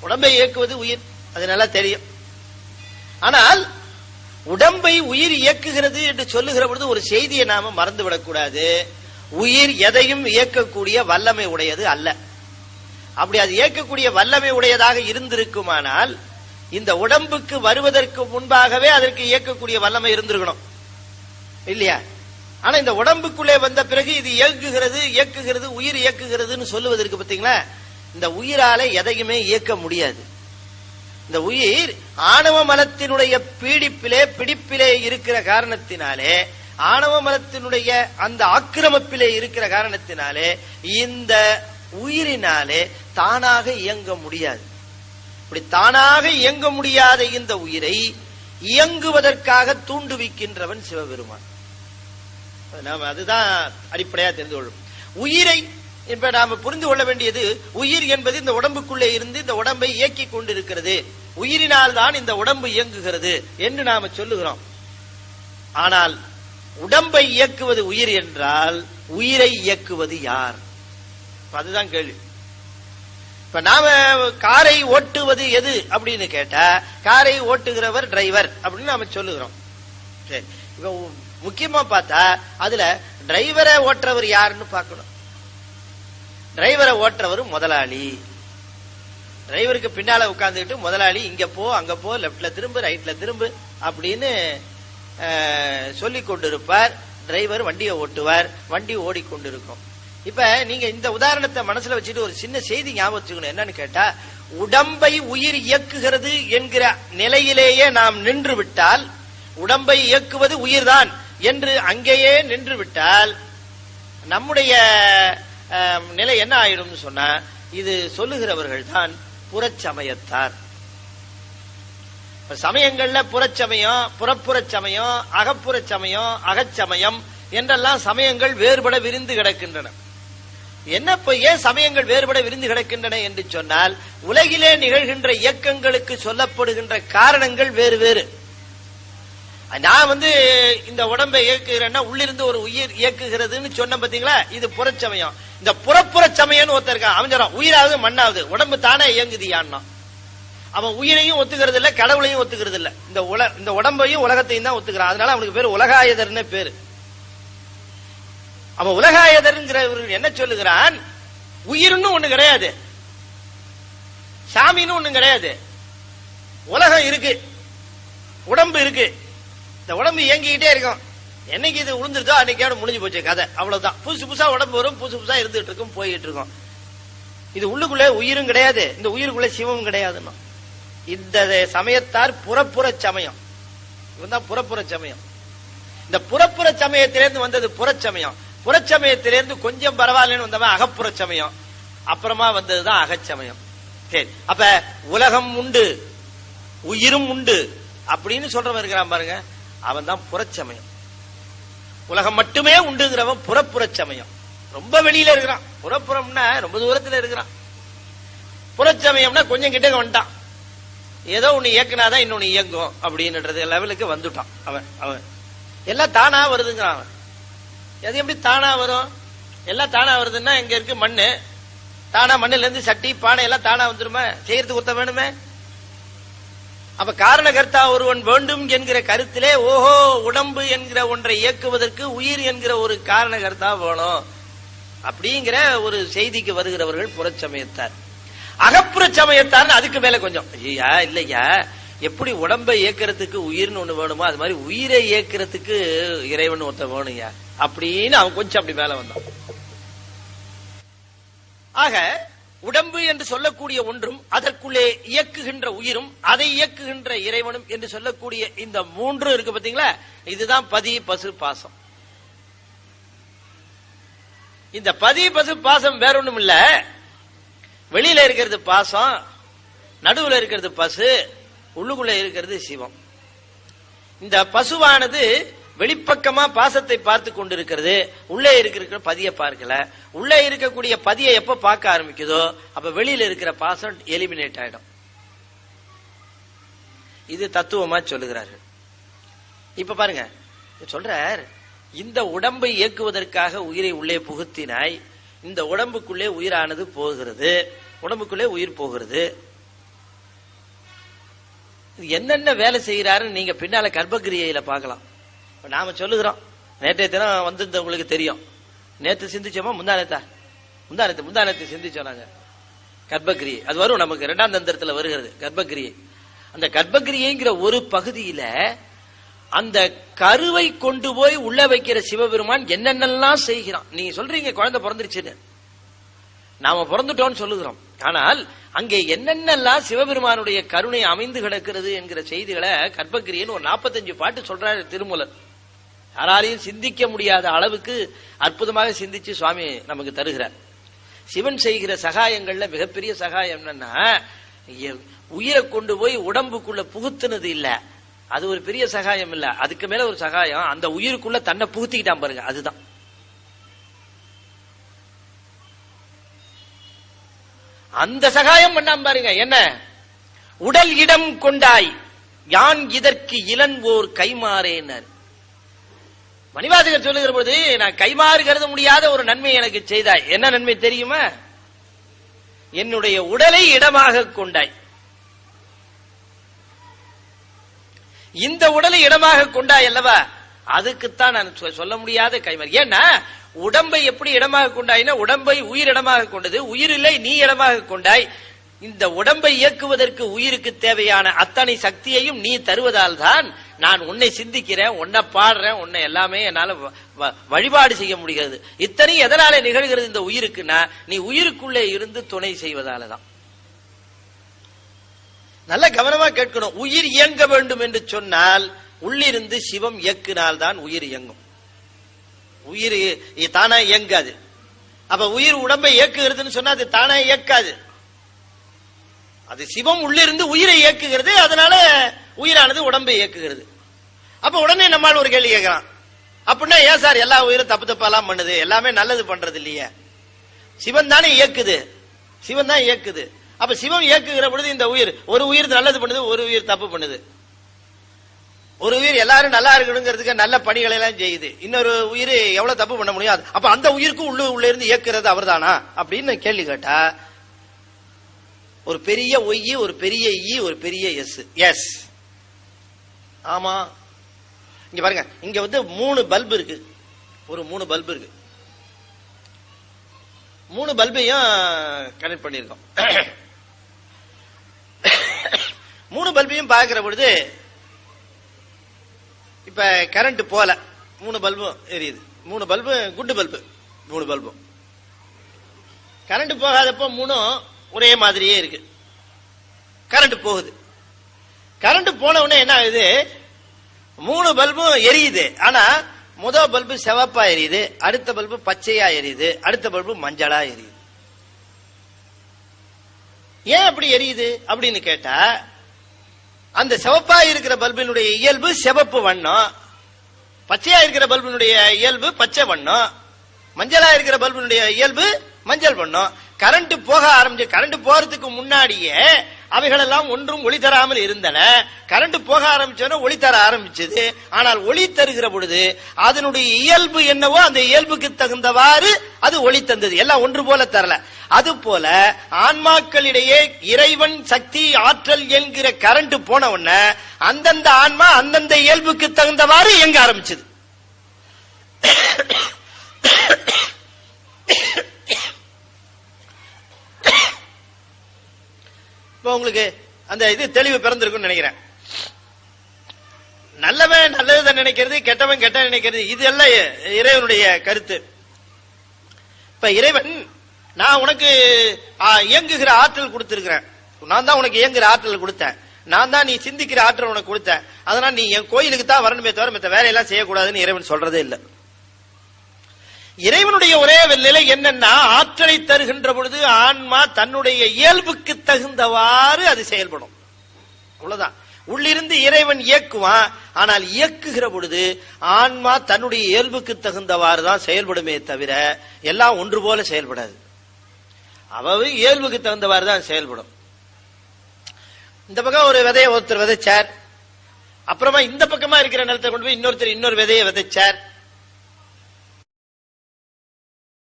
உடம்பை இயக்குவது உயிர். அது நல்லா தெரியும். ஆனால் உடம்பை உயிர் இயக்குகிறது என்று சொல்லுகிற பொழுது ஒரு செய்தியை நாம மறந்து விடக்கூடாது உயிர் எதையும் இயக்கக்கூடிய வல்லமை உடையது அல்ல. அப்படி அது இயக்கக்கூடிய வல்லமை உடையதாக இருந்திருக்குமானால் இந்த உடம்புக்கு வருவதற்கு முன்பாகவே அதற்கு இயக்கக்கூடிய வல்லமை இருந்திருக்கணும். இல்லையா? ஆனா இந்த உடம்புக்குள்ளே வந்த பிறகு இது இயக்குகிறது இயக்குகிறது உயிர் இயக்குகிறதுன்னு சொல்லுவதற்கு பார்த்தீங்களா? இந்த உயிரால எதையுமே இயக்க முடியாது. இந்த உயிர் ஆணவ மலத்தினுடைய பீடிப்பிலே பிடிப்பிலே இருக்கிற காரணத்தினாலே ஆணவ மலத்தினுடைய அந்த ஆக்கிரமிப்பிலே இருக்கிற காரணத்தினாலே இந்த உயிரினாலே தானாக இயங்க முடியாது. இப்படி தானாக இயங்க முடியாத இந்த உயிரை இயங்குவதற்காக தூண்டுவிக்கின்றவன் சிவபெருமான். நாம் அதுதான் அடிப்படையா தெரிந்து கொள்ளும். உயிரை இப்ப நாம புரிந்து கொள்ள வேண்டியது உயிர் என்பது இந்த உடம்புக்குள்ளே இருந்து இந்த உடம்பை இயக்கி கொண்டிருக்கிறது. உயிரினால் தான் இந்த உடம்பு இயங்குகிறது என்று நாம சொல்லுகிறோம். ஆனால் உடம்பை இயக்குவது உயிர் என்றால் உயிரை இயக்குவது யார்? அதுதான் கேள்வி. இப்ப நாம காரை ஓட்டுவது எது அப்படின்னு கேட்டா காரை ஓட்டுகிறவர் டிரைவர் அப்படின்னு நாம சொல்லுகிறோம். சரி. இப்ப முக்கியமா பார்த்தா அதுல டிரைவரை ஓட்டுறவர் யாருன்னு பார்க்கணும். டிரைவரை ஓட்டுறவரும் முதலாளி. டிரைவருக்கு பின்னால உட்காந்துக்கிட்டு முதலாளி இங்க போ அங்க போ லெப்ட்ல திரும்பு ரைட்ல திரும்பு அப்படின்னு சொல்லி கொண்டிருப்பார். டிரைவர் வண்டியை ஓட்டுவார். வண்டி ஓடிக்கொண்டிருக்கும். இப்ப நீங்க இந்த உதாரணத்தை மனசுல வச்சுட்டு ஒரு சின்ன செய்தி ஞாபகம் வச்சுக்கணும். என்னன்னு கேட்டா உடம்பை உயிர் இயக்குகிறது என்கிற நிலையிலேயே நாம் நின்று விட்டால் உடம்பை இயக்குவது உயிர்தான் என்று அங்கேயே நின்று விட்டால் நம்முடைய நிலை என்ன ஆயிடும் சொன்னா இது சொல்லுகிறவர்கள் தான் புறச்சமயத்தார் சமயங்கள்ல புறச்சமயம் புறப்புற சமயம் அகப்புற சமயம் அகச்சமயம் என்றெல்லாம் சமயங்கள் வேறுபட விரிந்து கிடக்கின்றன. என்ன இப்ப ஏன் சமயங்கள் வேறுபட விரிந்து கிடக்கின்றன என்று சொன்னால் உலகிலே நிகழ்கின்ற இயக்கங்களுக்கு சொல்லப்படுகின்ற காரணங்கள் வேறு வேறு. நான் வந்து இந்த உடம்பை இயக்குகிறேன்னா உள்ளிருந்து ஒரு உயிர் இயக்குகிறதுன்னு சொன்ன பாத்தீங்களா? இது புறச்சமயம். இந்த புறப்புற சமயம்னு ஒருத்தர் இருக்கான். அவன் சொல்றான் உயிராவது மண்ணாவது. உடம்பு தானே இயங்குதியான்னா. அவன் உயிரையும் ஒத்துக்கிறது இல்ல கடவுளையும் ஒத்துக்கிறது இல்ல இந்த உல இந்த உடம்பையும் உலகத்தையும் தான் ஒத்துக்கிறான். அதனால அவனுக்கு பேர் உலகாயதர்னு பேரு. அவன் உலகாயதர்ங்கிற என்ன சொல்லுகிறான்? உயிர்னு ஒண்ணு கிடையாது. சாமின்னு ஒண்ணு கிடையாது. உலகம் இருக்கு. உடம்பு இருக்கு. இந்த உடம்பு இயங்கிக்கிட்டே இருக்கும். என்னைக்கு இது விழுந்துருக்கோ அன்னைக்கோட முடிஞ்சு போச்சு கதை. அவ்வளவுதான். புதுசு புதுசா உடம்பு வரும் புதுசு புதுசா இருந்துட்டு இருக்கும் போயிட்டு இருக்கும். இது உள்ளுக்குள்ளே உயிரும் கிடையாது. இந்த உயிருக்குள்ளே சிவமும் கிடையாதுன்னா இந்த சமயத்தார் புறப்புற சமயம். இவன் தான் புறப்புற சமயம். இந்த புறப்புற சமயத்திலேருந்து வந்தது புறச்சமயம் புறச்சமயத்திலேருந்து கொஞ்சம் பரவாயில்லன்னு வந்தவன் அகப்புற சமயம். அப்புறமா வந்ததுதான் அகச்சமயம் சரி அப்ப உலகம் உண்டு உயிரும் உண்டு அப்படின்னு சொல்றவன் இருக்கிறான் பாருங்க. அவன் தான் புறச்சமயம் உலகம் மட்டுமே உண்டுங்கிறவன் புறப்புற சமயம். ரொம்ப வெளியில இருக்கிறான். புறப்புறம்னா ரொம்ப தூரத்துல இருக்கிறான். புறச்சமயம்னா கொஞ்சம் கிட்ட வந்துட்டான். ஏதோ ஒண்ணு இயக்குனாதான் இன்னொன்னு இயங்கும் அப்படின்றது லெவலுக்கு வந்துட்டான் அவன் அவன். எல்லாம் தானா வருதுங்கிறான் அவன். எது எப்படி தானா வரும்? எல்லாம் தானா வருதுன்னா இங்க இருக்கு மண்ணு. தானா மண்ணுல இருந்து சட்டி பானை எல்லாம் தானா வந்துருமா? செய்யறதுக்கு ஒத்த வேணுமே? அப்ப காரணகர்த்தா ஒருவன் வேண்டும் என்கிற கருத்திலே ஓஹோ உடம்பு என்கிற ஒன்றை இயக்குவதற்கு உயிர் என்கிற ஒரு காரணகர்த்தா வேணும். அப்படிங்கிற ஒரு செய்திக்கு வருகிறவர்கள் புறச்சமயத்தார். அகப்புற சமயத்தார் அதுக்கு மேல கொஞ்சம். ஐயா இல்லையா? எப்படி உடம்பை இயக்கிறதுக்கு உயிர்னு ஒண்ணு வேணுமோ அது மாதிரி உயிரை இயக்கிறதுக்கு இறைவன் ஒருத்த வேணுயா அப்படின்னு அவன் கொஞ்சம் அப்படி மேல வந்தான். ஆக உடம்பு என்று சொல்லக்கூடிய ஒன்றும் அதற்குள்ளே இயக்குகின்ற உயிரும் அதை இயக்குகின்ற இறைவனும் என்று சொல்லக்கூடிய இந்த மூன்றும் இருக்கு பாத்தீங்களா? இதுதான் பதி பசு பாசம். இந்த பதி பசு பாசம் வேற ஒண்ணும் இல்ல. வெளியில இருக்கிறது பாசம் நடுவுல இருக்கிறது பசு உள்ளுக்குள்ள இருக்கிறது சிவம். இந்த பசுவானது வெளிப்பக்கமா பாசத்தை பார்த்து கொண்டிருக்கிறது. உள்ளே இருக்கிற பதியை பார்க்கல. உள்ளே இருக்கக்கூடிய பதியை எப்ப பார்க்க ஆரம்பிக்குதோ அப்ப வெளியில இருக்கிற பாசம் எலிமினேட் ஆயிடும். இது தத்துவமா சொல்லுகிறார்கள் இப்ப பாருங்க சொல்றார் இந்த உடம்பை இயக்குவதற்காக உயிரை உள்ளே புகுத்தினாய் இந்த உடம்புக்குள்ளே உயிரானது போகிறது உடம்புக்குள்ளே உயிர் போகிறது. என்னென்ன வேலை செய்கிறாருன்னு நீங்க பின்னால கர்ப்பகிரியையில பார்க்கலாம். நாம சொல்லுகிறோம். நேற்றைய தினம் வந்திருந்தவங்களுக்கு தெரியும். நேத்து சிந்திச்சோமா? முந்தானத்தா முந்தானத்து முந்தானத்தை சிந்திச்சோம் நாங்க. கர்ப்பகிரியை அது வரும் நமக்கு. இரண்டாம் தந்திரத்துல வருகிறது. கர்ப்பகிரியை அந்த கர்ப்பகிரியைங்கிற ஒரு பகுதியில அந்த கருவை கொண்டு போய் உள்ள வைக்கிற சிவபெருமான் என்னென்னலாம் செய்கிறான். நீங்க சொல்றீங்க குழந்தை பிறந்துருச்சுன்னு. நாம பிறந்துட்டோம்னு சொல்லுகிறோம். ஆனால் அங்கே என்னென்னலாம் சிவபெருமானுடைய கருணை அமைந்து கிடக்கிறது என்கிற செய்திகளை கர்ப்பகிரியன்னு ஒரு நாற்பத்தஞ்சு பாட்டு சொல்றாரு திருமூலர். யாராலையும் சிந்திக்க முடியாத அளவுக்கு அற்புதமாக சிந்திச்சு சுவாமி நமக்கு தருகிறார். சிவன் செய்கிற சகாயங்கள்ல மிகப்பெரிய சகாயம் என்னன்னா உயிரை கொண்டு போய் உடம்புக்குள்ள புகுத்துனது இல்ல. அது ஒரு பெரிய சகாயம் இல்ல. அதுக்கு மேல ஒரு சகாயம் அந்த உயிருக்குள்ள தன்னை புகுத்திக்கிட்டான் பாருங்க அதுதான். அந்த சகாயம் பண்ணாம பாருங்க என்ன? உடல் இடம் கொண்டாய் யான் இதற்கு இளன் ஓர் கைமாறேனர். மணிவாசகர் சொல்லுகிற பொழுது நான் கைமாறு கருத முடியாத ஒரு நன்மை எனக்கு செய்தாய். என்ன நன்மை தெரியுமா? என்னுடைய உடலை இடமாக கொண்டாய். இந்த உடலை இடமாக கொண்டாய் அல்லவா? அதுக்குத்தான் நான் சொல்ல முடியாத கைமாறு. ஏன்னா உடம்பை எப்படி இடமாக கொண்டாய்னா உடம்பை உயிர் இடமாக கொண்டது. உயிர் இல்லை நீ இடமாக கொண்டாய். இந்த உடம்பை இயக்குவதற்கு உயிருக்கு தேவையான அத்தனை சக்தியையும் நீ தருவதால் தான் நான் உன்னை சிந்திக்கிறேன் உன்னை பாடுறேன் உன்னை எல்லாமே என்னால வ- வ- வழிபாடு செய்ய முடிகிறது. இத்தனை எதனால நிகழ்கிறது இந்த உயிருக்குன்னா நீ உயிருக்குள்ளே இருந்து துணை செய்வதால தான் நல்ல கவனமா கேட்கணும். உயிர் இயங்க வேண்டும் என்று சொன்னால் உள்ளிருந்து சிவம் இயக்கினால் தான் உயிர் இயங்கும். உயிர் தானா இயங்காது. அப்ப உயிர் உடம்பை இயக்குகிறதுன்னு சொன்னா அது தானா இயக்காது. அது சிவம் உள்ளிருந்து உயிரை இயக்குகிறது அதனால உயிரானது உடம்பை இயக்குகிறது. அப்ப உடனே நம்மால் ஒரு கேள்வி கேட்கிறான் அப்படின்னா ஏன் சார் எல்லா உயிரும் தப்பு தப்பெல்லாம் பண்ணுது? எல்லாமே நல்லது பண்றது இல்லையே. சிவன் தானே இயக்குது. சிவன் தான் இயக்குது. அப்ப சிவம் இயக்குகிற பொழுது இந்த உயிர் ஒரு உயிர் நல்லது பண்ணுது ஒரு உயிர் தப்பு பண்ணுது. ஒரு உயிர் எல்லாரும் நல்லா இருக்கணுங்கிறதுக்கு நல்ல பணிகளை எல்லாம் செய்யுது. இன்னொரு உயிர் எவ்வளவு தப்பு பண்ண முடியும்? அப்ப அந்த உயிருக்கும் உள்ள உள்ள இருந்து இயக்குறது அவர்தானா? அப்படின்னு கேள்வி கேட்டா ஒரு பெரிய ஒய் ஒரு பெரிய ஈ ஒரு பெரிய எஸ். எஸ். ஆமா. இங்க பாருங்க. இங்க வந்து மூணு பல்பு இருக்கு. ஒரு மூணு பல்பு இருக்கு. மூணு பல்பையும் கனெக்ட் பண்ணியிருக்கோம். மூணு பல்பையும் பார்க்கிற பொழுது இப்ப கரண்ட் போல மூணு பல்பும் எரியுது. மூணு பல்பு குண்டு பல்பு. மூணு பல்பும். கரண்ட் போகாதப்போ மூணும் ஒரே மாதிரியே இருக்கு. கரண்ட் போகுது. கரண்ட் போன உடனே என்ன ஆகுது? மூணு பல்பும் எரியுது. ஆனா முத பல்பு செவப்பா எரியுது அடுத்த பல்பு பச்சையா எரியுது அடுத்த பல்பு மஞ்சளா எரியுது. ஏன் அப்படி எரியுது அப்படின்னு கேட்டா அந்த செவப்பா இருக்கிற பல்பினுடைய இயல்பு சிவப்பு வண்ணம் பச்சையா இருக்கிற பல்பினுடைய இயல்பு பச்சை வண்ணம் மஞ்சளா இருக்கிற பல்பினுடைய இயல்பு மஞ்சள் வண்ணம். கரண்ட் போக ஆரம்பிச்சு கரண்ட் போறதுக்கு முன்னாடியே அவைகளெல்லாம் ஒன்றும் ஒளி தராமல் இருந்தன. கரண்ட் போக ஆரம்பிச்சோன்னா ஒளி தர ஆரம்பிச்சது. ஆனால் ஒளி தருகிற பொழுது அதனுடைய இயல்பு என்னவோ அந்த இயல்புக்கு தகுந்தவாறு அது ஒளி தந்தது. எல்லாம் ஒன்று போல தரல. அது போல ஆன்மாக்களிடையே இறைவன் சக்தி ஆற்றல் என்கிற கரண்ட் போன உடனே அந்தந்த ஆன்மா அந்தந்த இயல்புக்கு தகுந்தவாறு இயங்க ஆரம்பிச்சது. இப்ப உங்களுக்கு அந்த இது தெளிவு பிறந்திருக்கும்னு நினைக்கிறேன். நல்லவன் நல்லதை நினைக்கிறது கெட்டவன் கெட்ட நினைக்கிறது இது எல்லாம் இறைவனுடைய கருத்து. இப்ப இறைவன் நான் உனக்கு இயங்குகிற ஆற்றல் கொடுத்திருக்கிறேன். நான் தான் உனக்கு இயங்குகிற ஆற்றல் கொடுத்தேன். நான் தான் நீ சிந்திக்கிற ஆற்றல் உனக்கு கொடுத்தேன். அதனால நீ என் கோயிலுக்கு தான் வரணுமே தவிர மத்த வேலையெல்லாம் செய்யக்கூடாதுன்னு இறைவன் சொல்றதே இல்லை. இறைவனுடைய ஒரே நிலை என்னன்னா ஆற்றலை தருகின்ற பொழுது ஆன்மா தன்னுடைய இயல்புக்கு தகுந்தவாறு அது செயல்படும். அவ்வளவுதான். உள்ளிருந்து இறைவன் இயக்குவான். ஆனால் இயக்குகிற பொழுது ஆன்மா தன்னுடைய இயல்புக்கு தகுந்தவாறு தான் செயல்படுமே தவிர எல்லாம் ஒன்று போல செயல்படாது. அவது இயல்புக்கு தகுந்தவாறு தான் செயல்படும். இந்த பக்கம் ஒரு விதையை ஒருத்தர் விதைச்சார். அப்புறமா இந்த பக்கமா இருக்கிற நிலத்தை கொண்டு போய் இன்னொருத்தர் இன்னொரு விதையை விதைச்சார்.